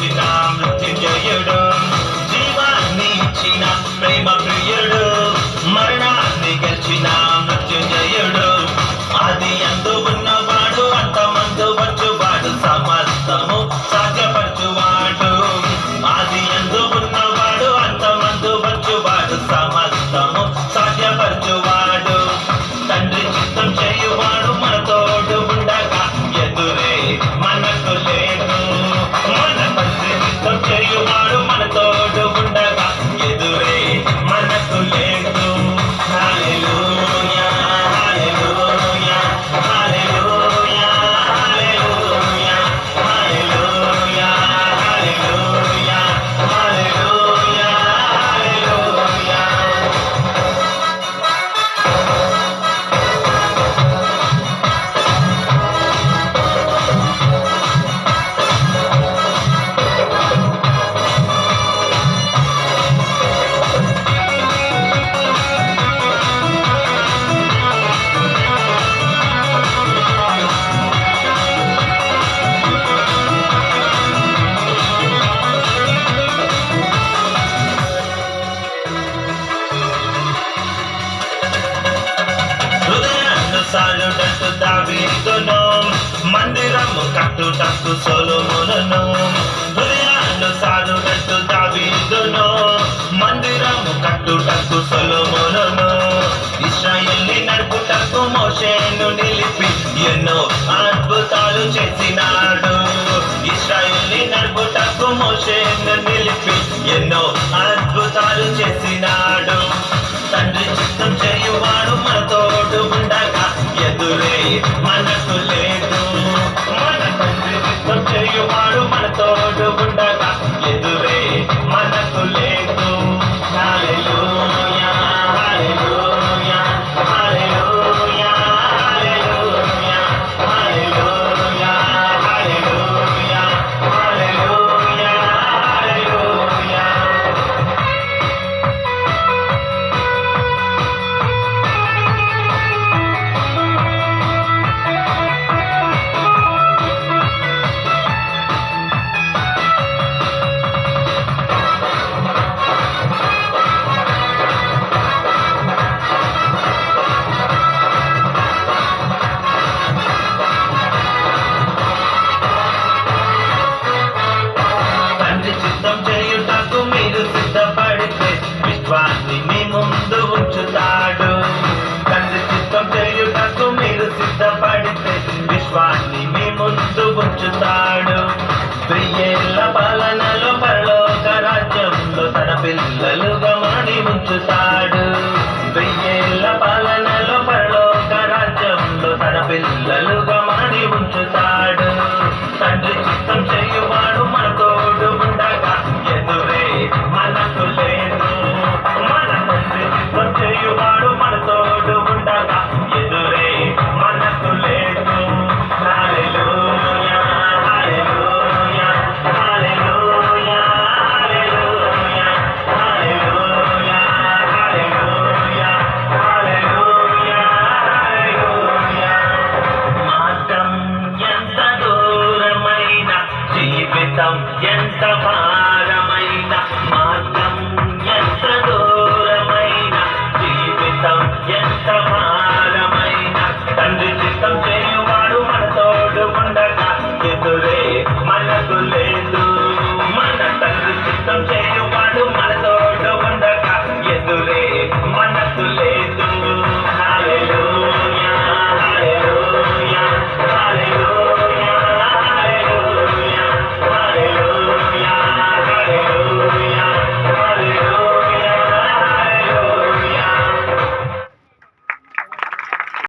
గెలిచిన మృత్యుంజయుడు జీవాన్ని ఇచ్చిన ప్రేమ ప్రియుడు మరణాన్ని గెలిచిన మందిరము కట్టుటకు సొలొమోనును. హృదయానుసారుడటు దావీదును. మందిరము కట్టుటకు సొలొమోనును. ఇశ్రాయేల్ని నడుపుటకు మోషేను నిలిపి ఎన్నో అద్భుతాలు చేసినాడు. ఇశ్రాయేల్ని నడుపుటకు మోషేను నిలిపి ఎన్నో అద్భుతాలు చేసినాడు. విశ్వాన్ని మీ ముందు ఉంచుతాడు. తండ్రి చిత్తం చేయుటకు మీరు సిద్ధపడితే విశ్వాన్ని మీ ముందు ఉంచుతాడు.